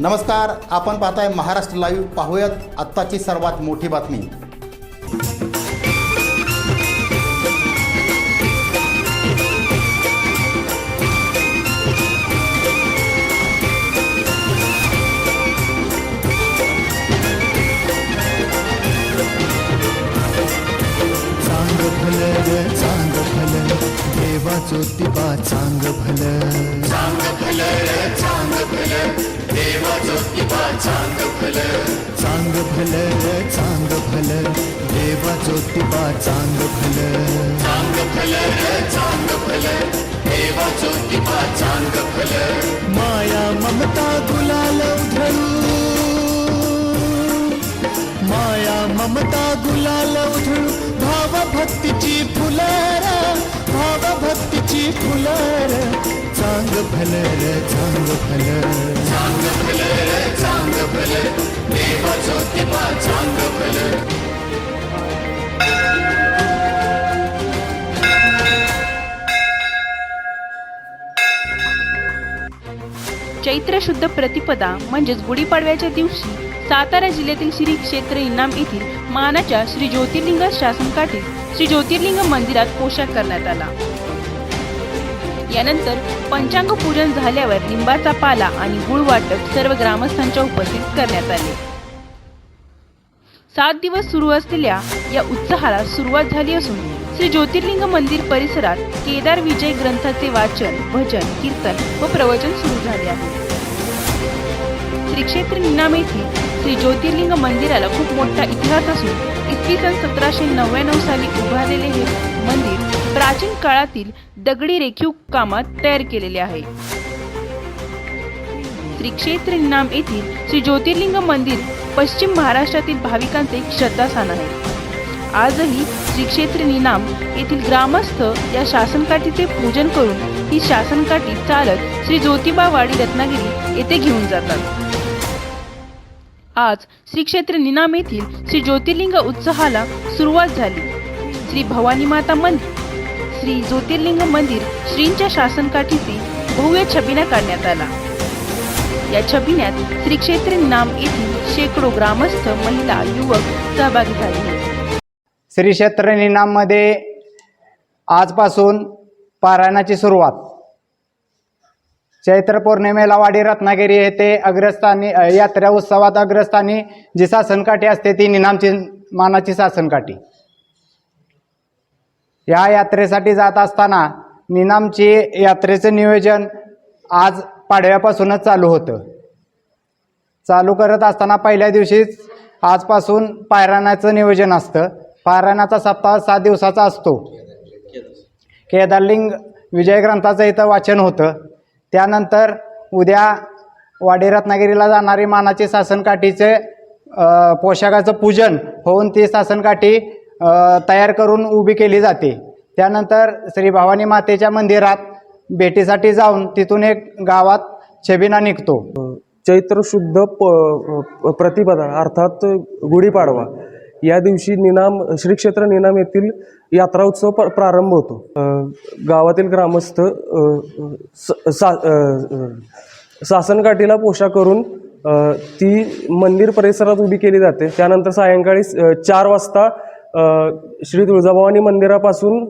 नमस्कार आपण पाहताय महाराष्ट्र लाईव्ह पाहूयात आत्ताची सर्वात मोठी बातमी. चांग भल चांग भल. देवा ज्योतिबा चांग भलं. चांग भलं चांग भलं चांग देवा ज्योतिबा चांग भलं चांग भलं चांग भलं देवा ज्योतिबा चांग भलं माया ममता गुलाल उधळू. माया ममता गुलाल उधळू. भाव भक्तीची फुलर भाव भक्तीची फुलर. चांग भलर चांग भलर चांग भलर चांग भलर देवा ज्योतिबा चांग भलर चैत्र शुद्ध प्रतिपदा म्हणजेच गुढीपाडव्याच्या दिवशी सातारा जिल्ह्यातील श्री क्षेत्र इनाम येथील मानाच्या श्री ज्योतिर्लिंग शासनकाठी श्री ज्योतिर्लिंग मंदिरात पोशाख करण्यात आला. यानंतर पंचांग पूजन झाल्यावर लिंबाचा पाला आणि गुळ वाटप सर्व ग्रामस्थांच्या उपस्थित करण्यात आले. सात दिवस सुरू असलेल्या या उत्साहाला सुरुवात झाली असून श्री ज्योतिर्लिंग मंदिर परिसरात केदार विजय ग्रंथाचे वाचन भजन कीर्तन व प्रवचन सुरू झाले आहे. श्री क्षेत्र निनाम येथील श्री ज्योतिर्लिंग मंदिराला खूप मोठा इतिहास असून इसवी सन सतराशे नव्याण्णव साली उभारलेले हे मंदिर प्राचीन काळातील दगडी रेखीव कामात तयार केलेले आहे. श्री क्षेत्र येथील श्री ज्योतिर्लिंग मंदिर पश्चिम महाराष्ट्रातील भाविकांचे एक श्रद्धास्थान आहे. आजही श्री क्षेत्र निनाम येथील ग्रामस्थ या शासनकाठीचे पूजन करून ही शासनकाठी चालत श्री ज्योतिबा वाडी रत्नागिरी येथे घेऊन जातात. आज श्री क्षेत्र निनाम येथील श्री ज्योतिर्लिंग उत्सवाला सुरुवात झाली. श्री भवानी माता मंदिर श्री ज्योतिर्लिंग मंदिर श्रींच्या शासनकाठीचे भव्य छबिना काढण्यात आला. या छबिन्यात श्री क्षेत्र नाम येथील शेकडो ग्रामस्थ महिला युवक सहभागी झाले. श्री क्षेत्र निनाममध्ये आजपासून पारायणाची सुरुवात. चैत्र पौर्णिमेला वाडी रत्नागिरी येथे अग्रस्थानी यात्रा उत्सवात अग्रस्थानी जी सासनकाठी असते ती निनामची मानाची सासनकाठी या यात्रेसाठी जात असताना निनामची यात्रेचं नियोजन आज पाडव्यापासूनच चालू होतं. चालू करत असताना पहिल्या दिवशीच आजपासून पायराणाचं नियोजन असतं. पायराणाचा सप्ताह सात दिवसाचा असतो. केदारलिंग विजय ग्रंथाचं इथं वाचन होतं. त्यानंतर उद्या वाडी रत्नागिरीला जाणारी मानाची सासनकाठीचे पोशाखाचं पूजन होऊन ती सासनकाठी तयार करून उभी केली जाते. त्यानंतर श्री भवानी मातेच्या मंदिरात भेटीसाठी जाऊन तिथून एक गावात छबिना निघतो. चैत्र शुद्ध प प्रतिपदा अर्थात गुढीपाडवा. या दिवशी निनाम श्री क्षेत्र निनाम येथील यात्रा उत्सव प्रारंभ होतो. गावातील ग्रामस्थ स- सा सासनकाठीला पोशाख करून ती मंदिर परिसरात उभी केली जाते. त्यानंतर सायंकाळी चार वाजता श्री तुळजाभवानी मंदिरापासून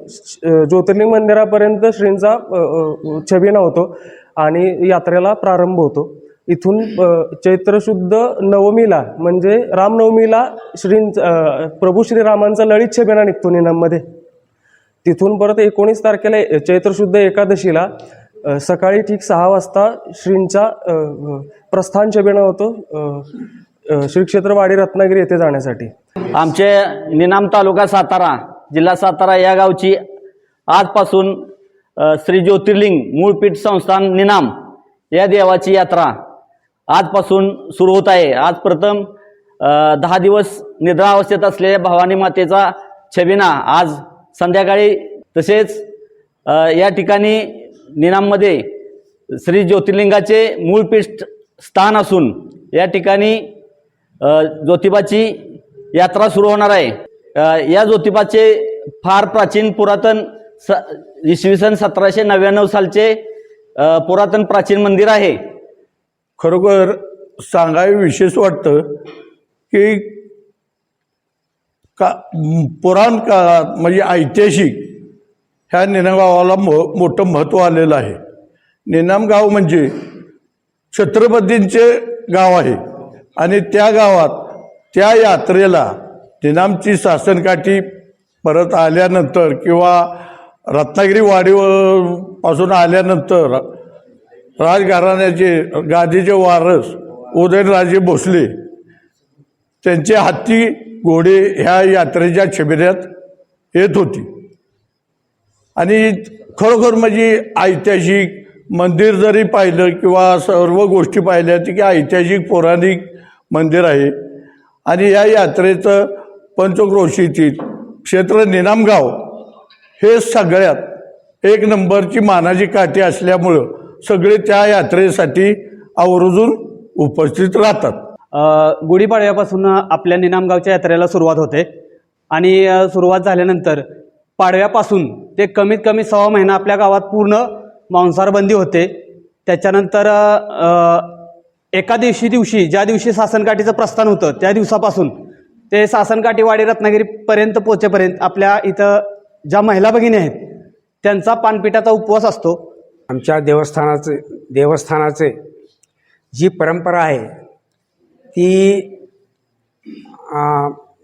ज्योतिर्लिंग मंदिरापर्यंत श्रींचा छबिना होतो आणि यात्रेला प्रारंभ होतो. इथून चैत्रशुद्ध नवमीला म्हणजे रामनवमीला श्री प्रभू श्रीरामांचा लळित छबिना निघतो निनाममध्ये. तिथून परत एकोणीस तारखेला चैत्रशुद्ध एकादशीला सकाळी ठीक सहा वाजता श्रींचा प्रस्थान छबिना होतो अ, श्री क्षेत्रवाडी रत्नागिरी येथे जाण्यासाठी. आमचे निनाम तालुका सातारा जिल्हा सातारा या गावची आजपासून श्री ज्योतिर्लिंग मूळपीठ संस्थान निनाम या देवाची यात्रा आजपासून सुरू होत आहे. आज प्रथम दहा दिवस निद्रा अवस्थेत असलेल्या भवानी मातेचा छबिना आज संध्याकाळी तसेच या ठिकाणी निनाममध्ये श्री ज्योतिर्लिंगाचे मूळपीठ स्थान असून या ठिकाणी ज्योतिबाची यात्रा सुरू होणार आहे. या ज्योतिबाचे फार प्राचीन पुरातन स इसवी सन सतराशे नव्याण्णव सालचे पुरातन प्राचीन मंदिर आहे. खरोखर सांगावे विशेष वाटतं की का पुराण काळात म्हणजे ऐतिहासिक ह्या निनामगावाला मो मोठं महत्त्व आलेलं आहे. निनामगाव म्हणजे छत्रपतींचे गाव आहे आणि त्या गावात त्या यात्रेला निनामची शासनकाठी परत आल्यानंतर किंवा रत्नागिरी वाडीवर पासून आल्यानंतर राजघराण्याचे गादीचे वारस उदयनराजे भोसले त्यांचे हत्ती घोडे ह्या यात्रेच्या शिबिरात येत होती. आणि खरोखर म्हणजे ऐतिहासिक मंदिर जरी पाहिलं किंवा सर्व गोष्टी पाहिल्या की ऐतिहासिक पौराणिक मंदिर आहे. आणि या यात्रेचं पंचक्रोशीतील क्षेत्र निनामगाव हे सगळ्यात एक नंबरची मानाची काठी असल्यामुळं सगळे त्या यात्रेसाठी आवर्जून उपस्थित राहतात. गुढीपाडव्यापासून आपल्या निनामगावच्या यात्रेला सुरुवात होते. आणि सुरुवात झाल्यानंतर पाडव्यापासून ते कमीत कमी सव्वा महिना आपल्या गावात पूर्ण मांसाहार बंदी होते. त्याच्यानंतर एका दिवशी दिवशी ज्या दिवशी सासनकाठीचं प्रस्थान होतं त्या दिवसापासून ते सासनकाठी वाडी रत्नागिरीपर्यंत पोचेपर्यंत आपल्या इथं ज्या महिला भगिनी आहेत त्यांचा पानपिठाचा उपवास असतो. आमच्या देवस्थानाचे देवस्थानाचे जी परंपरा आहे ती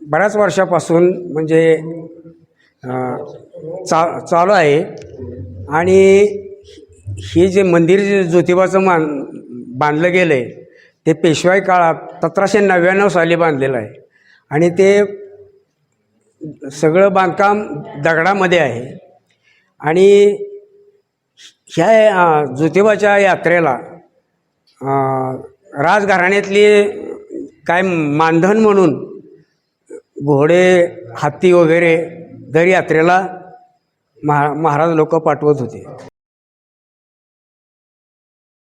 बऱ्याच वर्षापासून म्हणजे चा चालू आहे. आणि हे जे मंदिर जे ज्योतिबाचं मान बांधलं गेलं आहे ते पेशवाई काळात सतराशे नव्याण्णव साली बांधलेलं आहे. आणि ते सगळं बांधकाम दगडामध्ये आहे. आणि ह्या ज्योतिबाच्या यात्रेला राजघराण्यातली काय मानधन म्हणून घोडे हत्ती वगैरे दर यात्रेला महा महाराज लोक पाठवत होते.